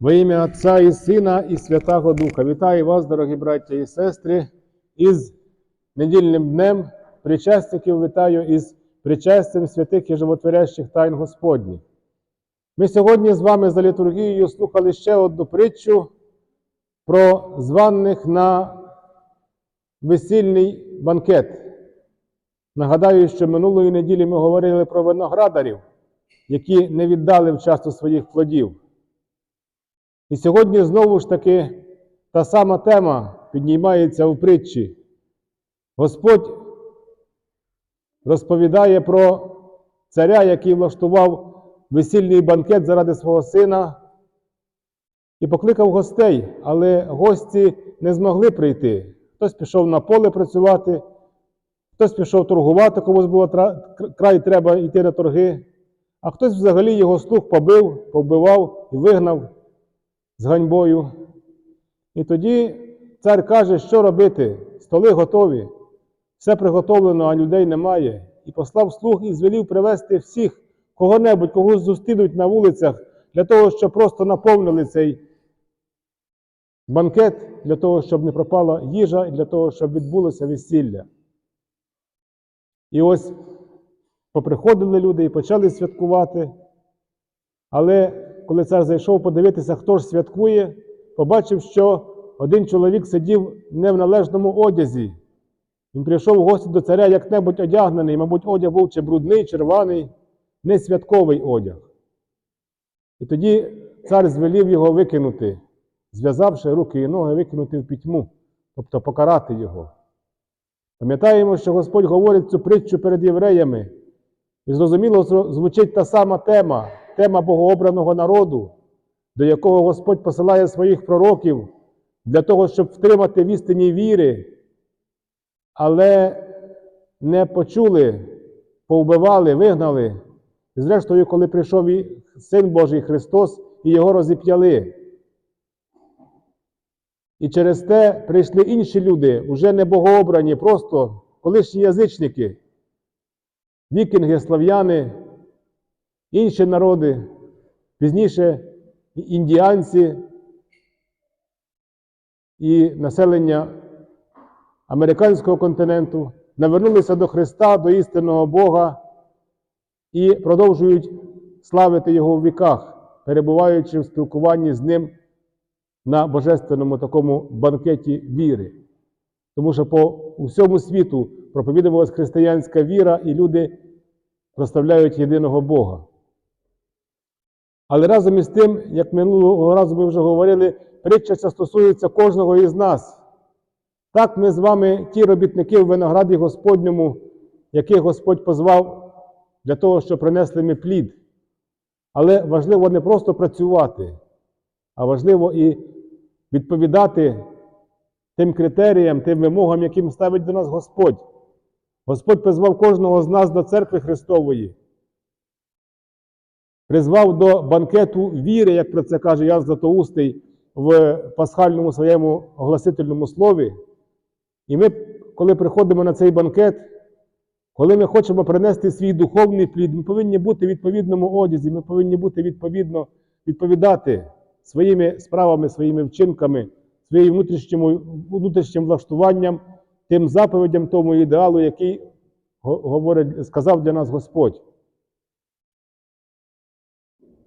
Во ім'я Отця і Сина, і Святого Духа. Вітаю вас, дорогі браття і сестри, із недільним днем причасників вітаю із причастям святих і животворящих тайн Господніх. Ми сьогодні з вами за літургією слухали ще одну притчу про званих на весільний банкет. Нагадаю, що минулої неділі ми говорили про виноградарів, які не віддали вчасно своїх плодів. І сьогодні знову ж таки та сама тема піднімається в притчі. Господь розповідає про царя, який влаштував весільний банкет заради свого сина, і покликав гостей, але гості не змогли прийти. Хтось пішов на поле працювати, хтось пішов торгувати, комусь було край треба йти на торги, а хтось взагалі його слух побив, повбивав і вигнав з ганьбою. І тоді цар каже, що робити, столи готові, все приготовлено, а людей немає. І послав слуг і звелів привезти всіх, кого-небудь, когось зустрінуть на вулицях, для того, щоб просто наповнили цей банкет, для того, щоб не пропала їжа, і для того, щоб відбулося весілля. І ось поприходили люди і почали святкувати. Але коли цар зайшов подивитися, хто ж святкує, побачив, що один чоловік сидів не в належному одязі. Він прийшов в гості до царя як-небудь одягнений, мабуть, одяг був чи брудний, чи рваний, не святковий одяг. І тоді цар звелів його викинути, зв'язавши руки і ноги, викинути в пітьму, тобто покарати його. Пам'ятаємо, що Господь говорить цю притчу перед євреями, і зрозуміло звучить та сама тема, тема богообраного народу, до якого Господь посилає своїх пророків для того, щоб втримати в істині віри, але не почули, повбивали, вигнали. І зрештою, коли прийшов і Син Божий Христос, і його розіп'яли. І через те прийшли інші люди, уже не богообрані, просто колишні язичники, вікінги, слав'яни, інші народи, пізніше індіанці і населення американського континенту навернулися до Христа, до істинного Бога і продовжують славити Його в віках, перебуваючи в спілкуванні з Ним на божественному такому банкеті віри. Тому що по всьому світу проповідувалась християнська віра, і люди проставляють єдиного Бога. Але разом із тим, як минулого разу ми вже говорили, притча ця стосується кожного із нас. Так ми з вами, ті робітники в винограді Господньому, яких Господь позвав для того, щоб принесли ми плід. Але важливо не просто працювати, а важливо і відповідати тим критеріям, тим вимогам, яким ставить до нас Господь. Господь призвав кожного з нас до церкви Христової, призвав до банкету віри, як про це каже Ян Златоустий в пасхальному своєму огласительному слові. І ми, коли приходимо на цей банкет, коли ми хочемо принести свій духовний плід, ми повинні бути в відповідному одязі, ми повинні бути відповідно відповідати своїми справами, своїми вчинками, своїм внутрішнім, внутрішнім влаштуванням, тим заповідям, тому ідеалу, який говорить, сказав для нас Господь.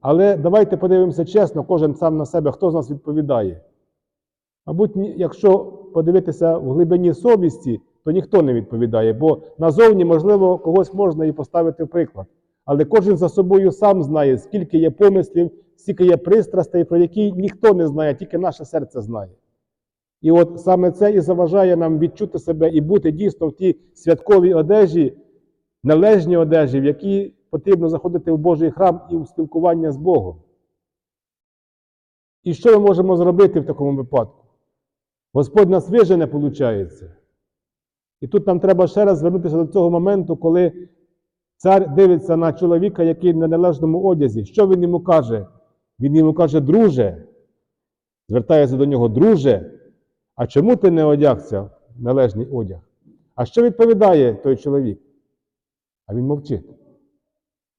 Але давайте подивимося чесно, кожен сам на себе, хто з нас відповідає. Мабуть, якщо подивитися в глибині совісті, то ніхто не відповідає, бо назовні, можливо, когось можна і поставити в приклад. Але кожен за собою сам знає, скільки є помислів, скільки є пристрастей, про які ніхто не знає, тільки наше серце знає. І от саме це і заважає нам відчути себе і бути дійсно в тій святковій одежі, належній одежі, в якій потрібно заходити в Божий храм і в спілкування з Богом. І що ми можемо зробити в такому випадку? Господь нас вижене, виходить. І тут нам треба ще раз звернутися до цього моменту, коли цар дивиться на чоловіка, який на належному одязі. Що він йому каже? Він йому каже, друже, звертається до нього, друже, а чому ти не одягся в належний одяг? А що відповідає той чоловік? А він мовчить.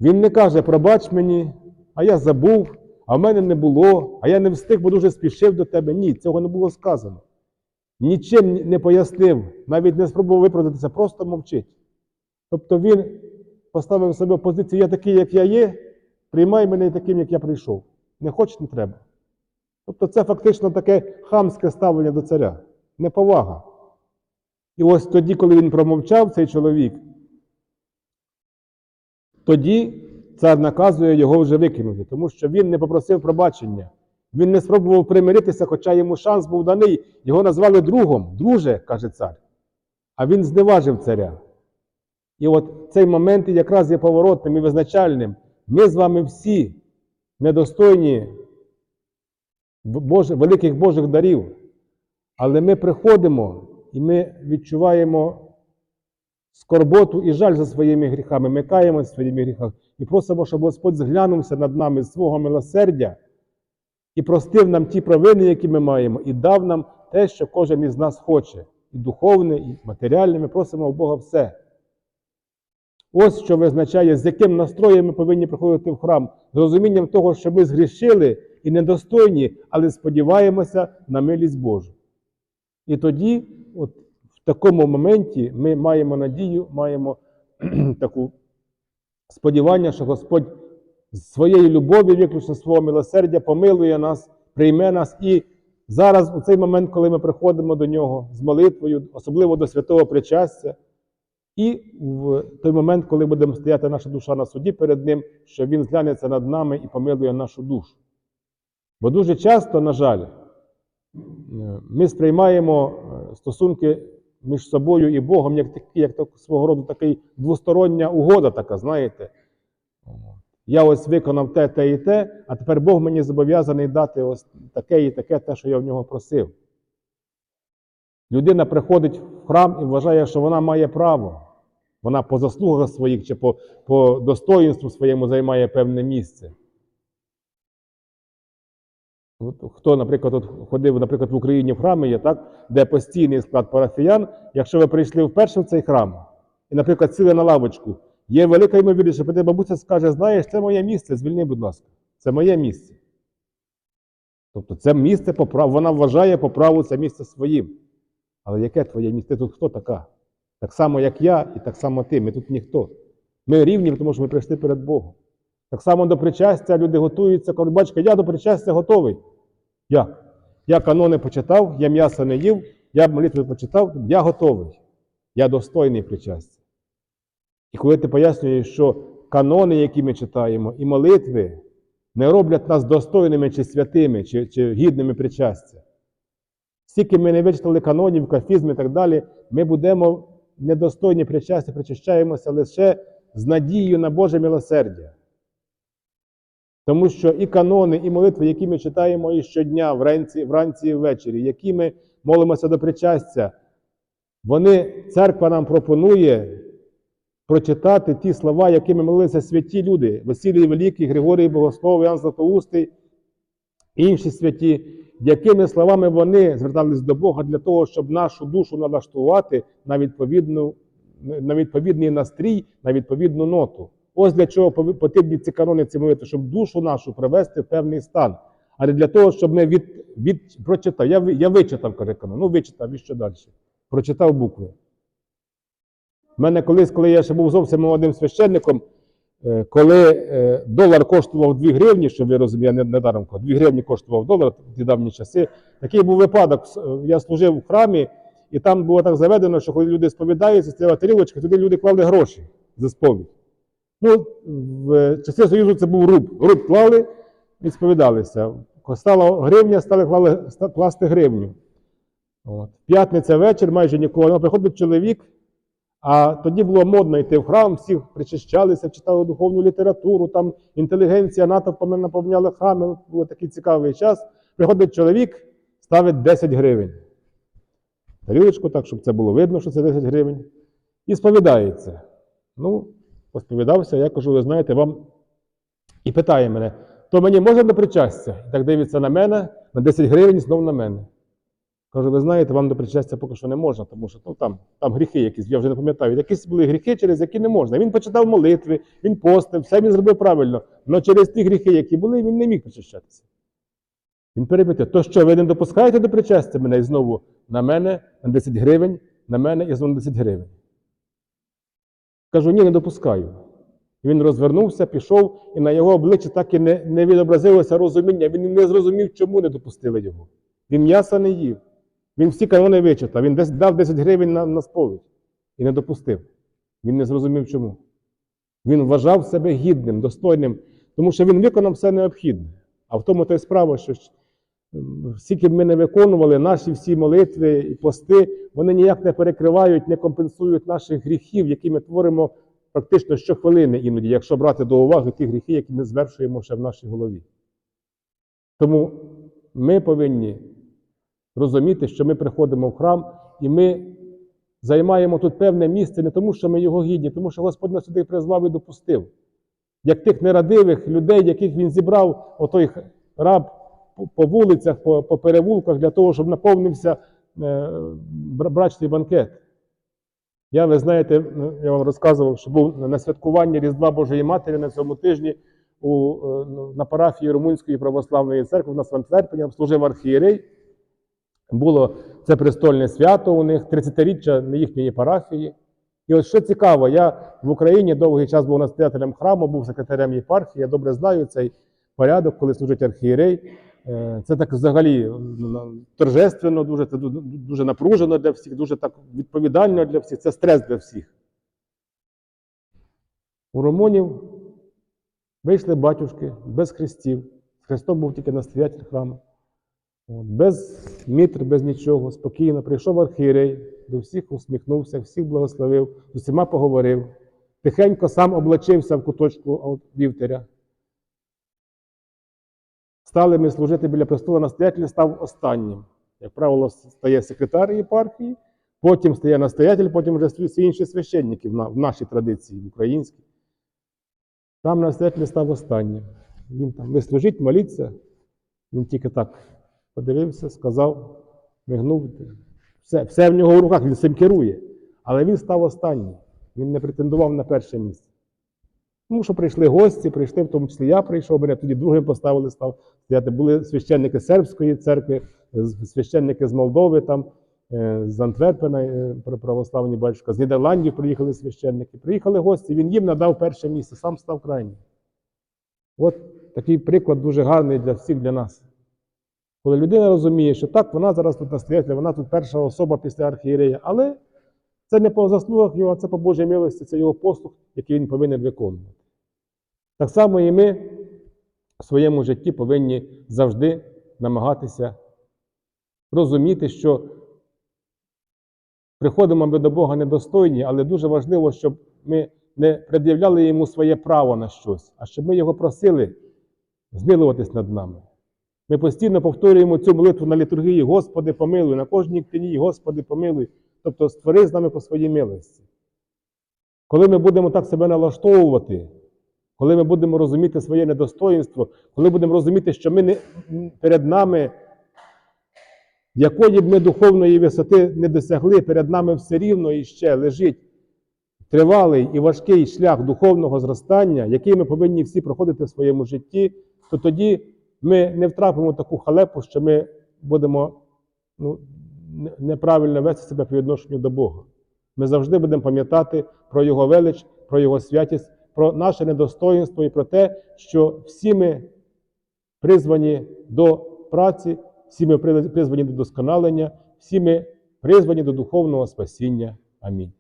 Він не каже, пробач мені, а я забув, а в мене не було, а я не встиг, бо дуже спішив до тебе. Ні, цього не було сказано. Нічим не пояснив, навіть не спробував виправдатися, просто мовчить. Тобто він поставив себе в позицію, я такий, як я є, приймай мене таким, як я прийшов. Не хочеш, не треба. Тобто це фактично таке хамське ставлення до царя, неповага. І ось тоді, коли він промовчав, цей чоловік, тоді цар наказує його вже викинути, тому що він не попросив пробачення. Він не спробував примиритися, хоча йому шанс був даний. Його назвали другом. Друже, каже цар. А він зневажив царя. І от цей момент якраз є поворотним і визначальним. Ми з вами всі недостойні великих Божих дарів. Але ми приходимо і ми відчуваємо скорботу і жаль за своїми гріхами. Ми каємося своїми гріхами і просимо, щоб Господь зглянувся над нами з свого милосердя і простив нам ті провини, які ми маємо, і дав нам те, що кожен із нас хоче, і духовне, і матеріальне. Ми просимо у Бога все. Ось що визначає, з яким настроєм ми повинні приходити в храм, з розумінням того, що ми згрішили і недостойні, але сподіваємося на милість Божу. І тоді, от в такому моменті, ми маємо надію, маємо таку сподівання, що Господь з своєї любові, виключно свого милосердя, помилує нас, прийме нас. І зараз, у цей момент, коли ми приходимо до нього з молитвою, особливо до святого причастя, і в той момент, коли будемо стояти наша душа на суді перед Ним, що Він зглянеться над нами і помилує нашу душу. Бо дуже часто, на жаль, ми сприймаємо е, стосунки між собою і Богом як як так, свого роду такий двостороння угода, така, знаєте. Я ось виконав те, те і те, а тепер Бог мені зобов'язаний дати ось таке і таке, те, що я в нього просив. Людина приходить в храм і вважає, що вона має право. Вона по заслугах своїх чи по, по достоїнству своєму займає певне місце. Хто, наприклад, от ходив, наприклад, в Україні в храми є, так, де постійний склад парафіян, якщо ви прийшли вперше в цей храм, і, наприклад, сіли на лавочку, є велика ймовірність, що прийде бабуся скаже, знаєш, це моє місце, звільни, будь ласка, це моє місце. Тобто це місце по праву, вона вважає по праву це місце своїм. Але яке твоє місце? Тут хто така? Так само, як я, і так само ти. Ми тут ніхто. Ми рівні, тому що ми прийшли перед Богом. Так само до причастя люди готуються, кажуть, бачите, я до причастя готовий. Як? Я канони почитав, я м'ясо не їв, я молитви почитав, я готовий. Я достойний причастя. І коли ти пояснюєш, що канони, які ми читаємо, і молитви не роблять нас достойними чи святими, чи, чи гідними причастя. Скільки ми не вичитали канонів, кафізм і так далі, ми будемо недостойні причастя, причащаємося лише з надією на Боже милосердя. Тому що і канони, і молитви, які ми читаємо і щодня, вранці, вранці і ввечері, які ми молимося до причастя, вони, церква нам пропонує прочитати ті слова, якими молилися святі люди, Василій Великий, Григорій Богослов, Ян Златоустий, інші святі, якими словами вони звертались до Бога для того, щоб нашу душу налаштувати на, відповідну, на відповідний настрій, на відповідну ноту. Ось для чого потрібні ці канони ці молитви, щоб душу нашу привести в певний стан. А не для того, щоб ми від, від прочитав. Я, я вичитав, каже канон. Ну, вичитав, і що далі? Прочитав букви. У мене колись, коли я ще був зовсім молодим священником, е, коли е, долар коштував 2 гривні, щоб ви розуміли, я не- кажу, 2 гривні коштував долар в ті давні часи. Такий був випадок. Е, Я служив в храмі, і там було так заведено, що коли люди сповідаються, стояла тарілочка, туди люди клали гроші за сповідь. Ну, в часи Союзу це був руб. Руб клали і сповідалися. Стала гривня, стали клали, класти гривню. От. П'ятниця вечір, майже нікого. Ну, приходить чоловік, а тоді було модно йти в храм, всі причащалися, читали духовну літературу, там інтелігенція, натовпами наповняли храми. Був такий цікавий час. Приходить чоловік, ставить 10 гривень. Тарілочку так, щоб це було видно, що це 10 гривень. І сповідається. Ну, посповідався, я кажу, ви знаєте, вам і питає мене, то мені можна до причастя? І так дивиться на мене, на 10 гривень, знов на мене. Каже, ви знаєте, вам до причастя поки що не можна, тому що ну, там, там гріхи якісь, я вже не пам'ятаю. Якісь були гріхи, через які не можна. Він почитав молитви, він постив, все він зробив правильно. Але через ті гріхи, які були, він не міг причащатися. Він перепитує, то що, ви не допускаєте до причастя мене і знову на мене на 10 гривень, на мене і знову на 10 гривень. Кажу, ні, не допускаю. Він розвернувся, пішов, і на його обличчі так і не, не відобразилося розуміння. Він не зрозумів, чому не допустили його. Він м'яса не їв. Він всі канони вичитав. Він десь дав 10 гривень на, на сповідь і не допустив. Він не зрозумів чому. Він вважав себе гідним, достойним, тому що він виконав все необхідне. А в тому то й справа, що скільки б ми не виконували, наші всі молитви і пости, вони ніяк не перекривають, не компенсують наших гріхів, які ми творимо практично щохвилини іноді, якщо брати до уваги ті гріхи, які ми звершуємо ще в нашій голові. Тому ми повинні розуміти, що ми приходимо в храм і ми займаємо тут певне місце не тому, що ми його гідні, тому що Господь нас сюди призвав і допустив. Як тих нерадивих людей, яких він зібрав, отой раб по- вулицях, по, по перевулках, для того, щоб наповнився е, брачний банкет. Я, ви знаєте, я вам розказував, що був на святкуванні Різдва Божої Матері на цьому тижні у, е, ну, на парафії Румунської православної церкви, у нас в Антверпені, служив архієрей. Було це престольне свято у них, 30-річчя на їхньої парафії. І от що цікаво, я в Україні довгий час був настоятелем храму, був секретарем єпархії, я добре знаю цей порядок, коли служить архієрей. Е, Це так взагалі торжественно, дуже, це дуже напружено для всіх, дуже так відповідально для всіх. Це стрес для всіх. У румунів вийшли батюшки без хрестів. Христом був тільки настоятель храму. Без мітр, без нічого, спокійно прийшов архієрей, до всіх усміхнувся, всіх благословив, з усіма поговорив. Тихенько сам облачився в куточку вівтаря. Стали ми служити біля престола, настоятель став останнім. Як правило, стає секретар єпархії, потім стає настоятель, потім вже всі інші священники в нашій традиції, в українській. Там настоятель став останнім. Він там, ви служіть, моліться. Він тільки так подивився, сказав, мигнув. Все, все в нього в руках, він цим керує. Але він став останнім. Він не претендував на перше місце. Тому що прийшли гості, прийшли, в тому числі я прийшов, мене тоді другим поставили, став стояти. Були священники сербської церкви, священники з Молдови, там, е, з Антверпена, е, православні батюшка, з Нідерландів приїхали священники. Приїхали гості, він їм надав перше місце, сам став крайнім. От такий приклад дуже гарний для всіх, для нас. Коли людина розуміє, що так, вона зараз тут настоятель, вона тут перша особа після архієрея, але це не по заслугах його, а це по Божій милості, це його послуг, який він повинен виконувати. Так само і ми в своєму житті повинні завжди намагатися розуміти, що приходимо ми до Бога недостойні, але дуже важливо, щоб ми не пред'являли йому своє право на щось, а щоб ми його просили змилуватись над нами. Ми постійно повторюємо цю молитву на літургії, Господи, помилуй, на кожній ктині, Господи, помилуй. Тобто створи з нами по своїй милості. Коли ми будемо так себе налаштовувати, коли ми будемо розуміти своє недостоїнство, коли будемо розуміти, що ми не, перед нами, якої б ми духовної висоти не досягли, перед нами все рівно і ще лежить тривалий і важкий шлях духовного зростання, який ми повинні всі проходити в своєму житті, то тоді ми не втрапимо в таку халепу, що ми будемо ну, неправильно вести себе по відношенню до Бога. Ми завжди будемо пам'ятати про Його велич, про Його святість, про наше недостоїнство і про те, що всі ми призвані до праці, всі ми призвані до досконалення, всі ми призвані до духовного спасіння. Амінь.